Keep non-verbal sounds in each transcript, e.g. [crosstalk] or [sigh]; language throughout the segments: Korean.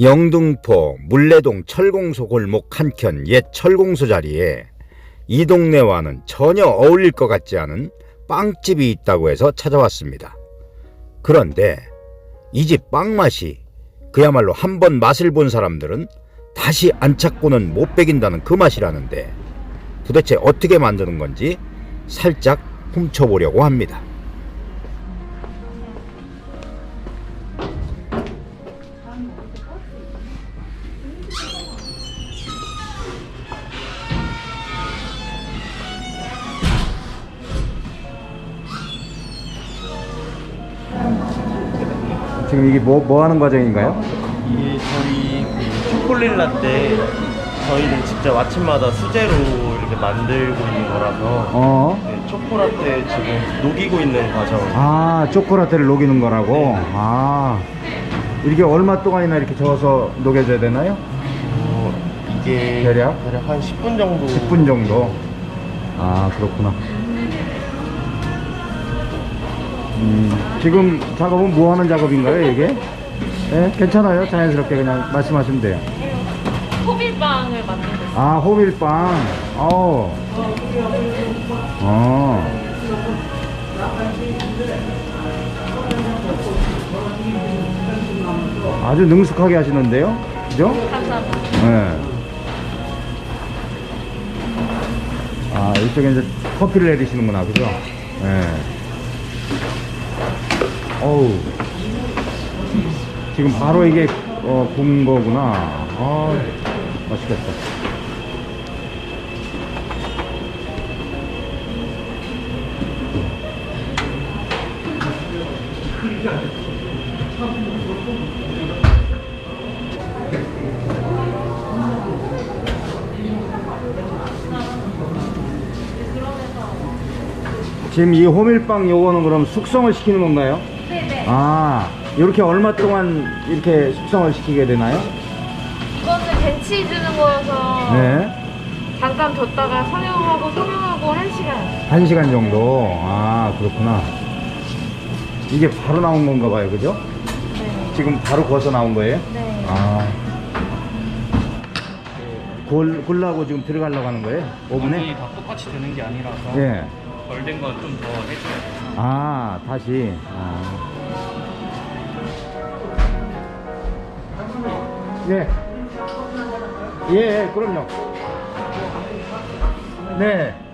영등포 물레동 철공소 골목 한켠 옛 철공소 자리에 이 동네와는 전혀 어울릴 것 같지 않은 빵집이 있다고 해서 찾아왔습니다. 그런데 이 집 빵 맛이 그야말로 한 번 맛을 본 사람들은 다시 안 찾고는 못 베긴다는 그 맛이라는데 도대체 어떻게 만드는 건지 살짝 훔쳐보려고 합니다. 지금 이게 뭐, 뭐 하는 과정인가요? 이게 저희 그 초콜릿 라떼 저희는 직접 아침마다 수제로 이렇게 만들고 있는 거라서 어. 네, 초코라떼 지금 녹이고 있는 과정. 아, 초코라떼를 녹이는 거라고? 아. 이게 얼마 동안이나 이렇게 저어서 녹여줘야 되나요? 어, 이게 대략? 대략 한 10분 정도. 10분 정도. 아, 그렇구나. 음, 지금 작업은 뭐 하는 작업인가요, 이게? 예, 괜찮아요. 자연스럽게 그냥 말씀하시면 돼요. 호밀빵을 만들고 있어요. 아, 호밀빵. 어. 어. 아주 능숙하게 하시는데요? 그죠? 감사합니다. 네. 아, 이쪽에 이제 커피를 내리시는구나, 그죠? 네. 어우. 지금 바로 이게, 어, 구운 거구나. 아, 맛있겠다. 지금 이 호밀빵 요거는 그럼 숙성을 시키는 건가요? 네네. 아, 이렇게 얼마 동안 이렇게 숙성을 시키게 되나요? 이거는 벤치 주는 거여서 네. 잠깐 뒀다가 성형하고 성형하고 한 시간. 한 시간 정도. 아, 그렇구나. 이게 바로 나온 건가 봐요, 그죠? 네. 지금 바로 구워서 나온 거예요? 네. 아. 골, 골라고 지금 들어가려고 하는 거예요? 완전히 오븐에? 다 똑같이 되는 게 아니라서 예. 덜 된 건 좀 더 해줘야 돼요. 아, 다시. 아. 예. 예, 그럼요. 네.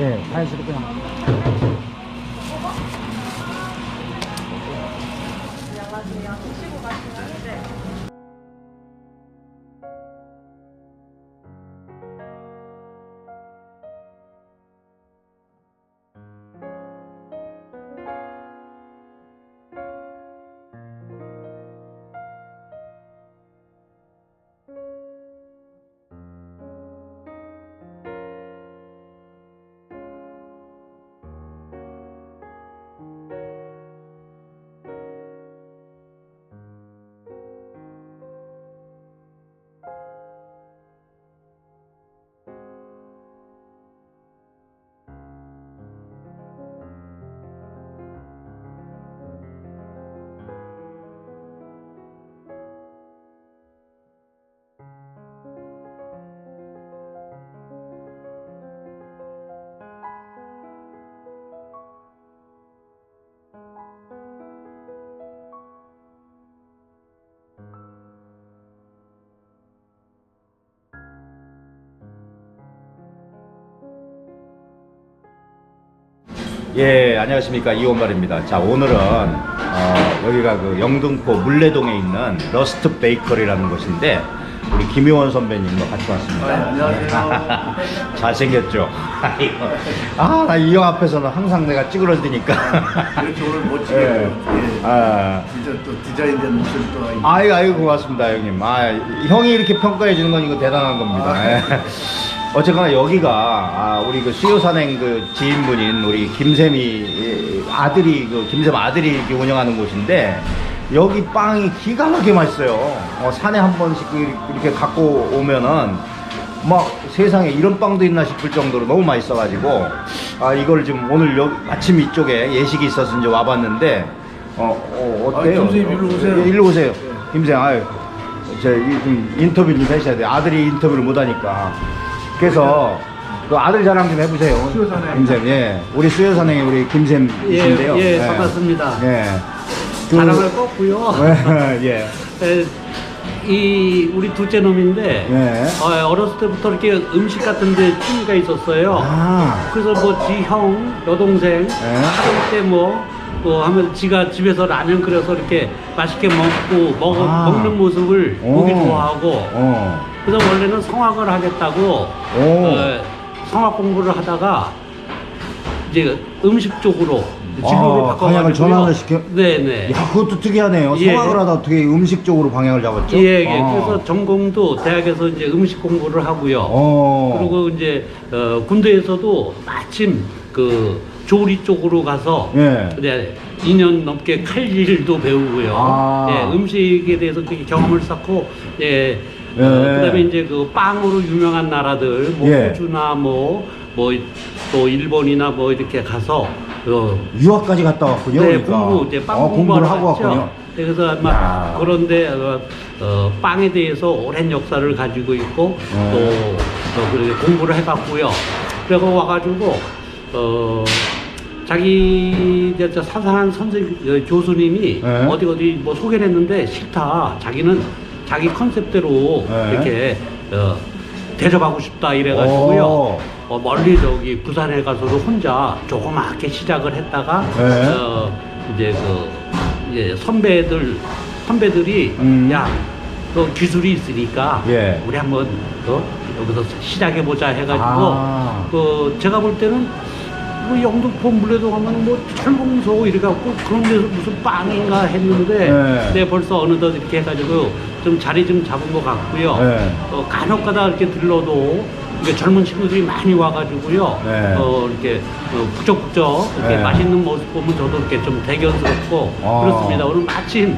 예, 자연스럽게 그냥. 예, 안녕하십니까 이원발입니다. 자, 오늘은 어, 여기가 그 영등포 물레동에 있는 러스트 베이커리라는 곳인데 우리 김효원 선배님과 같이 왔습니다. 안녕하세요. [laughs] 잘생겼죠. 아이고. 아, 나 이 형 앞에서는 항상 내가 찌그러지니까. 이렇게 오늘 멋지게 예. 예. 아, 진짜 또 디자인된 모습 또 아이고, 아이고 고맙습니다, 형님. 아, 형이 이렇게 평가해 주는 건 이거 대단한 겁니다. 예. 어쨌거나 여기가 아, 우리 그 수요산행 그 지인분인 우리 김샘이 아들이 그 김샘 아들이 이렇게 운영하는 곳인데 여기 빵이 기가 막히게 맛있어요. 어, 산에 한 번씩 이렇게 갖고 오면은 막 세상에 이런 빵도 있나 싶을 정도로 너무 맛있어가지고 아 이걸 지금 오늘 여, 마침 이쪽에 예식이 있어서 이제 와봤는데 어, 어 어때요? 아, 김선생님 일로 오세요. 예, 일로 오세요. 김생 아유 저 이- 좀 인터뷰 좀 하셔야 돼요. 아들이 인터뷰를 못 하니까. 그래서 그 아들 자랑 좀 해보세요. 김샘, 예. 우리 수요산행 우리 김샘이신데요. 예, 예, 반갑습니다. 예. 그- 자랑을 꺾고요. [laughs] 예. 에, 이 우리 둘째 놈인데 예. 어, 어렸을 때부터 이렇게 음식 같은데 취미가 있었어요. 아. 그래서 뭐 지 형, 여동생 하루 때뭐 뭐 하면 지가 집에서 라면 끓여서 이렇게 맛있게 먹고 먹, 아. 먹는 모습을 보기 오. 좋아하고 어. 그래서 원래는 성악을 하겠다고 오. 어, 성악 공부를 하다가 이제 음식 쪽으로 진로를 아, 방향을 전환을 시켜? 네네. 야, 그것도 특이하네요. 예. 성악을 하다 어떻게 음식 쪽으로 방향을 잡았죠? 예, 예. 아. 그래서 전공도 대학에서 이제 음식 공부를 하고요. 어. 그리고 이제 어, 군대에서도 마침 그 조리 쪽으로 가서 예. 이제 2년 넘게 칼질도 배우고요. 아. 예, 음식에 대해서 되게 경험을 쌓고 예. 예. 어, 그다음에 이제 그 빵으로 유명한 나라들 뭐 예. 호주나 뭐 뭐 또 일본이나 뭐 이렇게 가서 어, 유학까지 갔다 왔군요. 네, 그러니까. 공부 이제 빵 어, 공부를 하고 갔죠. 왔군요. 네, 그래서 야. 아마 그런데 어, 어, 빵에 대해서 오랜 역사를 가지고 있고 네. 또, 또 그렇게 공부를 해봤고요. 그래서 와가지고 어, 자기 이제 저 사상한 선생 어, 교수님이 네. 어디 어디 뭐 소개를 했는데 싫다. 자기는 자기 컨셉대로 네. 이렇게 어, 대접하고 싶다 이래가지고요. 오. 어, 멀리 저기 부산에 가서도 혼자 조그맣게 시작을 했다가 네. 어, 이제 그 이제 선배들 선배들이 음. 야너 기술이 있으니까 예. 우리 한번 어, 여기서 시작해 보자 해가지고 아. 그 제가 볼 때는 뭐 영등포 물레동 하면 뭐 철봉소 이래 갖고 그런 데서 무슨 빵인가 했는데 네. 네, 벌써 어느덧 이렇게 해가지고 좀 자리 좀 잡은 것 같고요. 네. 어, 간혹가다 이렇게 들러도 이게 젊은 친구들이 많이 와가지고요. 네. 어, 이렇게 어, 북적북적 이렇게 네. 맛있는 모습 보면 저도 이렇게 좀 대견스럽고 아. 그렇습니다. 오늘 마침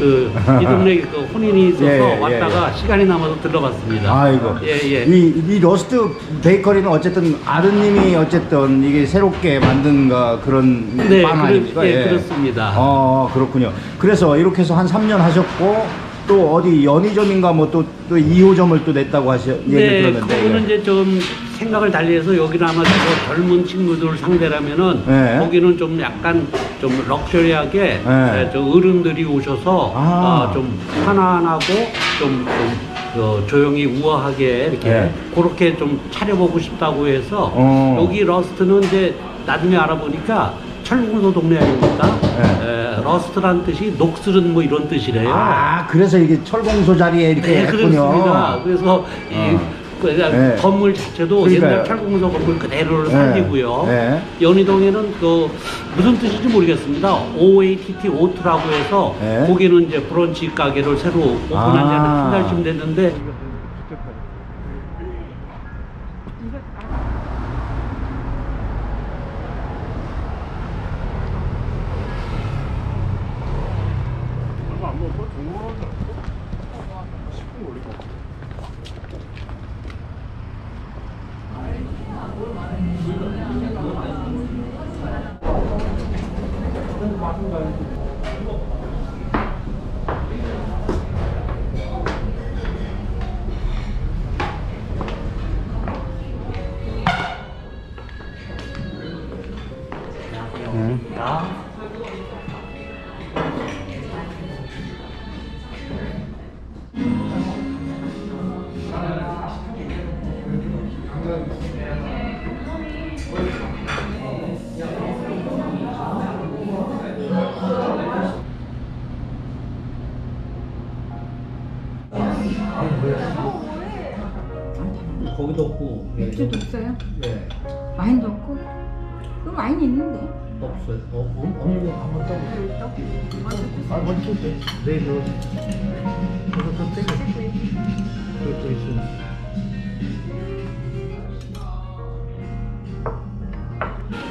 그 이 동네 그 혼인이 있어서 예, 예, 왔다가 시간이 남아서 들러봤습니다. 아이고. 예, 예. 이, 이 로스트 베이커리는 어쨌든 아드님이 어쨌든 이게 새롭게 만든 거 그런 네, 빵 그렇- 아닙니까? 예, 그렇습니다. 어, 그렇군요. 그래서 이렇게 해서 한 3년 하셨고 또 어디 연희점인가 뭐 또 또 2호점을 또 냈다고 얘기 네, 들었는데. 그거는 예. 이제 좀 생각을 달리해서 여기는 아마 저 젊은 친구들 상대라면은 네. 거기는 좀 약간 좀 럭셔리하게 네. 예, 저 어른들이 오셔서 아. 아, 좀 편안하고 좀, 좀 어, 조용히 우아하게 이렇게 네. 그렇게 좀 차려보고 싶다고 해서 어. 여기 러스트는 이제 나중에 알아보니까 철공소 동네 아닙니까? 네. 에, 러스트란 뜻이 녹슬은 뭐 이런 뜻이래요. 아, 그래서 이게 철공소 자리에 이렇게 네, 했군요. 그렇습니다. 그래서 이 어. 그 네. 건물 자체도 그러니까요. 옛날 철공소 건물 그대로를 네. 살리고요. 네. 연희동에는 그 무슨 뜻인지 모르겠습니다. OATT 오트라고 해서 네. 거기는 이제 브런치 가게를 새로 오픈한 지 아. 한 달쯤 됐는데 거 기도 없고 맥주도 없어요? 네. 와인도 없고? 그럼 와인 있는데. 없어요. 어, 없는 거 한번 떠보세요. 아, 먼저 때. 내일 넣어. 그거 또 떼고. 그것도 있으면.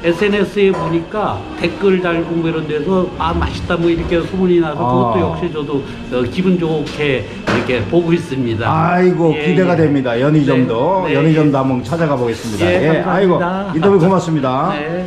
SNS에 보니까 댓글 달고 뭐 이런 데서 아 맛있다 뭐 이렇게 소문이 나서 아. 그것도 역시 저도 어, 기분 좋게 이렇게 보고 있습니다. 아이고 예, 기대가 예. 됩니다. 연희점도 네, 네. 연희점도 한번 찾아가 보겠습니다. 예, 아이고 감사합니다. 인터뷰 고맙습니다. 네.